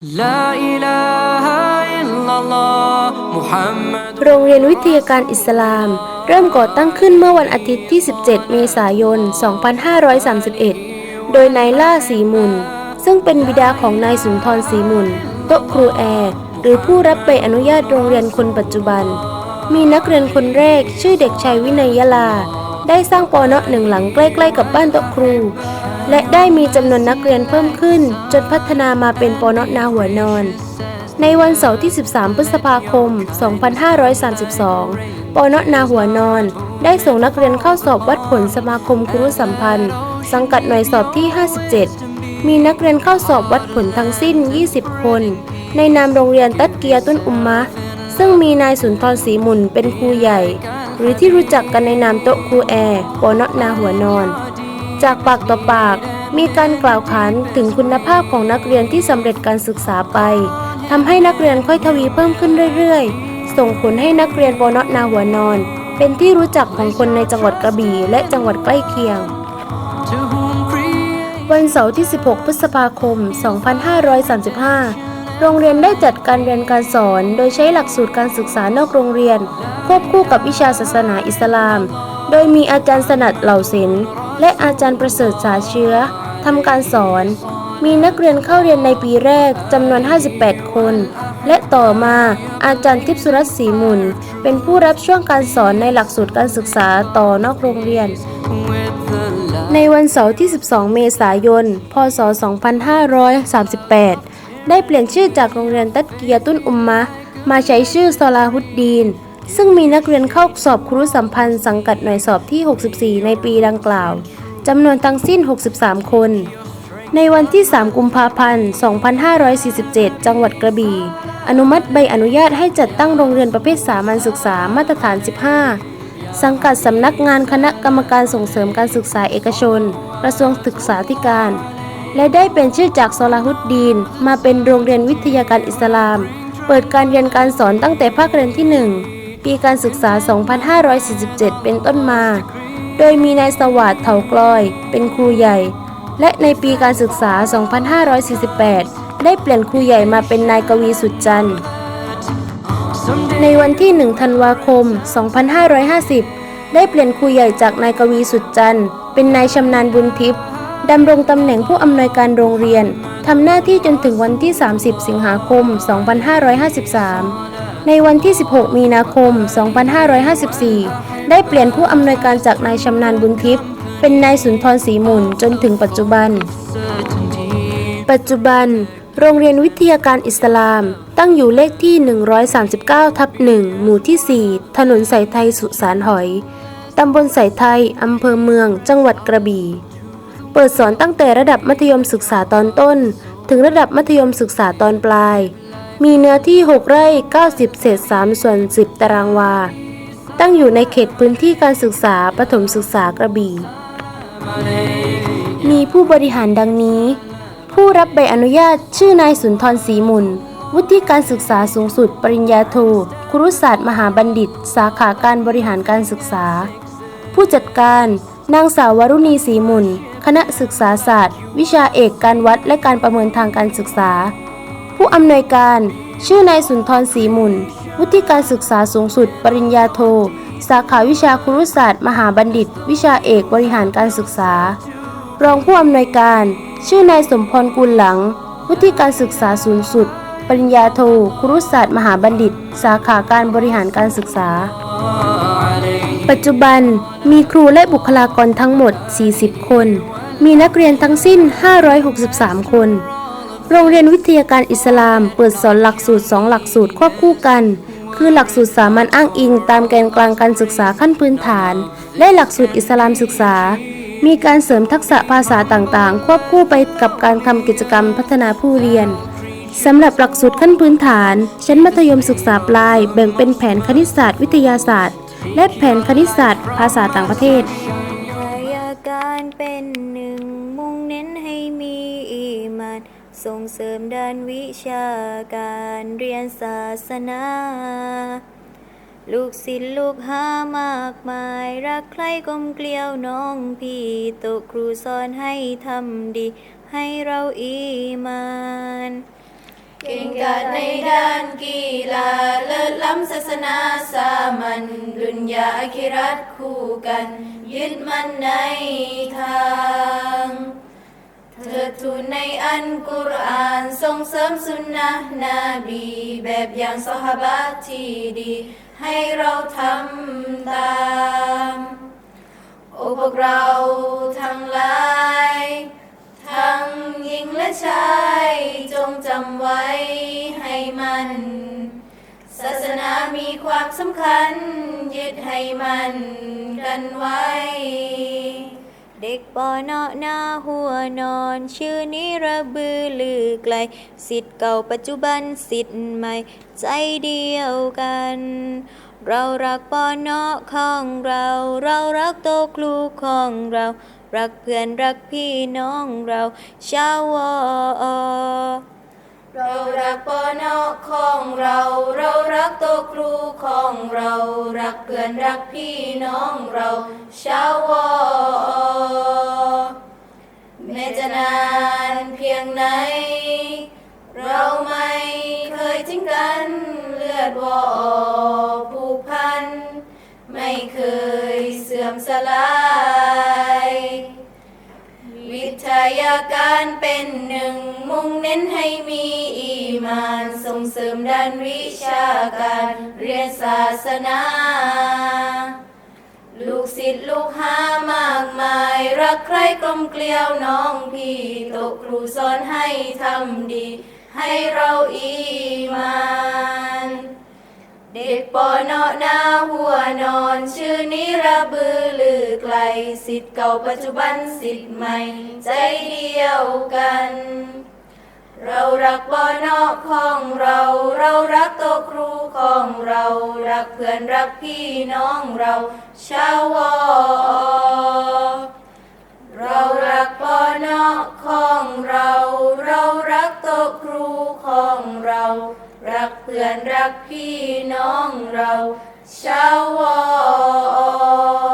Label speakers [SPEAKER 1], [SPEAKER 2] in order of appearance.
[SPEAKER 1] لا إله إلا الله محمد
[SPEAKER 2] โรงเรียนวิทยาการอิสลาม เริ่มก่อตั้งขึ้นเมื่อวันอาทิตย์ที่ 17 เมษายน 2531 โดยนายล่าสีมุน ซึ่งเป็นบิดาของนายสุนทรสีมุน โต๊ะครูแอร์ หรือผู้รับใบอนุญาตโรงเรียนคนปัจจุบัน มีนักเรียนคนแรกชื่อเด็กชายวินัยยลา ได้สร้างปอเนาะหนึ่งหลังใกล้ๆกับบ้านโต๊ะครู และได้มีจำนวนนักเรียนเพิ่มขึ้น จนพัฒนามาเป็นปอนาะนาหัวนอน ในวันเสาร์ที่ 13 พฤษภาคม 2532ปอนาะนาหัวนอน ได้ส่งนักเรียนเข้าสอบวัดผลสมาคมครุสัมพันธ์ สังกัดหน่วยสอบที่ 57 มีนักเรียนเข้าสอบวัดผลทั้งสิ้น 20 คน ในนามโรงเรียนตัดเกียร์ต้นอุมมะ ซึ่งมีนายสุนทรศรีมุนเป็นครูใหญ่ หรือที่รู้จักกันในนามโต๊ะครูแอร์ปอนาะนาหัวนอน จากปากต่อปาก มีการกล่าวขานถึงคุณภาพของนักเรียนที่สำเร็จการศึกษาไปทำให้นักเรียนค่อยทวีเพิ่มขึ้นเรื่อยๆ ส่งผลให้นักเรียนปอนอนาหัวนอน เป็นที่รู้จักของคนในจังหวัดกระบี่และจังหวัดใกล้เคียง วันเสาร์ที่ 16 พฤษภาคม 2535โรงเรียนได้จัดการเรียนการสอน โดยใช้หลักสูตรการศึกษานอกโรงเรียน ควบคู่กับวิชาศาสนาอิสลาม โดยมีอาจารย์สนัดเหล่าศิลป์ และอาจารย์ประเสริฐสาเชื้อทำการสอน มีนักเรียนเข้าเรียนในปีแรกจำนวน 58 คน และต่อมาอาจารย์ทิพสุรัตน์ศรีมุนเป็นผู้รับช่วงการสอนในหลักสูตรการศึกษาต่อนอกโรงเรียน ในวันเสาร์ที่ 12 เมษายน พศ 2538 ได้เปลี่ยนชื่อจากโรงเรียนตัดเกียร์ตุนอุมมะ มาใช้ชื่อซอลาฮุดดีน ซึ่งมีนักเรียนเข้าสอบครุสัมพันธ์สังกัดหน่วยสอบที่ 64 ในปีดังกล่าวจำนวนทั้งสิ้น 63 คน ในวันที่ 3 กุมภาพันธ์ 2547 จังหวัดกระบี่ อนุมัติใบอนุญาตให้จัดตั้งโรงเรียนประเภทสามัญศึกษามาตรฐาน 15 สังกัดสำนักงานคณะกรรมการส่งเสริมการศึกษาเอกชน กระทรวงศึกษาธิการ และได้เป็นชื่อจากซอลาฮุดดีน มาเป็นโรงเรียนวิทยาการอิสลาม เปิดการเรียนการสอนตั้งแต่ภาคเรียนที่ 1 ปีการศึกษา 2547 เป็นต้นมา โดยมีนายสวัสดิ์เถากลอย เป็นครูใหญ่ และในปีการศึกษา 2548 ได้เปลี่ยนครูใหญ่มาเป็นนายกวีสุดจันทร์ ในวันที่ 1 ธันวาคม 2550 ได้เปลี่ยนครูใหญ่จากนายกวีสุดจันทร์ เป็นนายชำนาญบุญทิพย์ดำรงตำแหน่งผู้อำนวยการโรงเรียนทำหน้าที่จนถึงวันที่ 30 สิงหาคม 2553 ในวันที่ 16 มีนาคม 2554 ได้เปลี่ยนผู้อำนวยการจากนายชำนาญบุญทิพย์เป็นนายสุนทรศรีมุนจนถึงปัจจุบัน ปัจจุบัน โรงเรียนวิทยาการอิสลาม ตั้งอยู่เลขที่ 139 ทับ 1 หมู่ที่ 4 ถนนสายไทยสุสานหอย ตำบลสายไทย อำเภอเมือง จังหวัดกระบี่ เปิดสอนตั้งแต่ระดับมัธยมศึกษาตอนต้น ถึงระดับมัธยมศึกษาตอนปลาย มีเนื้อที่ 6 ไร่ 90 เศษ 3 ส่วน 10 ตารางวา ตั้งอยู่ในเขตพื้นที่การศึกษาประถมศึกษากระบี่ มีผู้บริหารดังนี้ ผู้รับใบอนุญาตชื่อนายสุนทรศรีมุนวุฒิการศึกษาสูงสุด ปริญญาโทครุศาสตร์มหาบัณฑิต สาขาการบริหารการศึกษา ผู้จัดการ นางสาววรุณีศรีมุนคณะศึกษาศาสตร์ วิชาเอกการวัดและการประเมินทางการศึกษา ผู้อำนวยการ ชื่อนายสุนทรศรีมุนวุฒิการศึกษาสูงสุด ปริญญาโท สาขาวิชาครุศาสตร์ มหาบัณฑิต วิชาเอกบริหารการศึกษา รองผู้อำนวยการ ชื่อนายสมพรกุลหลัง วุฒิการศึกษาสูงสุด ปริญญาโทครุศาสตร์ มหาบัณฑิต สาขาการบริหารการศึกษา ปัจจุบันมีครูและบุคลากรทั้งหมด 40 คน มีนักเรียนทั้งสิ้น 563 คน โรงเรียนวิทยาการอิสลาม เปิดสอนหลักสูตร 2 หลักสูตรควบคู่กัน คือหลักสูตรสามัญอ้างอิง ตามแกนกลางการศึกษาขั้นพื้นฐาน และหลักสูตรอิสลามศึกษา มีการเสริมทักษะภาษาต่างๆ ควบคู่ไปกับการทำกิจกรรมพัฒนาผู้เรียนสำหรับหลักสูตรขั้นพื้นฐาน ชั้นมัธยมศึกษาปลาย แบ่งเป็นแผนคณิตศาสตร์วิทยาศาสตร์ และแผนคณิตศาสตร์ ภาษาต่างประเทศ
[SPEAKER 3] ส่งเสริมด้านวิชาการเรียนศาสนา ลูกศิษย์ลูกหามากมาย รักใครกลมเกลียวน้องพี่โตะครูสอนให้ทำดี ให้เราอีมานเก่งกาจในด้านกีฬาเลิศล้ำศาสนาสามัญดุนยาอคิรัตคู่กัน ยึดมั่นในทาง เธอทูลในอันกุรอานส่งเสริมสุนนะนบี แบบอย่างสหบะที่ดี ให้เราทำตามโอ้พวกเราทั้งหลาย ทั้งหญิงและชาย จงจำไว้ให้มัน ศาสนามีความสำคัญ ยึดให้มันกันไว้ เด็กปอเนาะหน้าหัวนอน ชื่อนี้ระบือลือไกล สิทธิ์เก่าปัจจุบันสิทธิ์ใหม่ ใจเดียวกัน เรารักปอเนาะของเรา เรารักโตครูของเรา รักเพื่อนรักพี่น้องเราชาววอ เรารักปอนอของเรา เรารักโตวครูของเรา รักเพื่อนรักพี่น้องเราชาววอแม้จะนานเพียงไหน เราไม่เคยทิ้งกันเลือดวอผูกพัน ไม่เคยเสื่อมสลายวิทยาการเป็นหนึ่งมุ่งเน้นให้มี งเสริมด้านวิชาการเรียนศาสนา ลูกศิษย์ลูกหามากมาย รักใครกลมเกลียวน้องพี่ตกครูสอนให้ทำดี ให้เราอีมานเด็กปอนาะหน้าหัวนอน ชื่อนี้ระบือลือไกล สิทธิ์เก่าปัจจุบันสิทธิ์ใหม่ ใจเดียวกัน เรารักปอนาะของเรา เรารักโตวครูของเรา รักเพื่อนรักพี่น้องเราชาววอเรารักปอนาะของเรา เรารักโตวครูของเรา รักเพื่อนรักพี่น้องเราชาววอ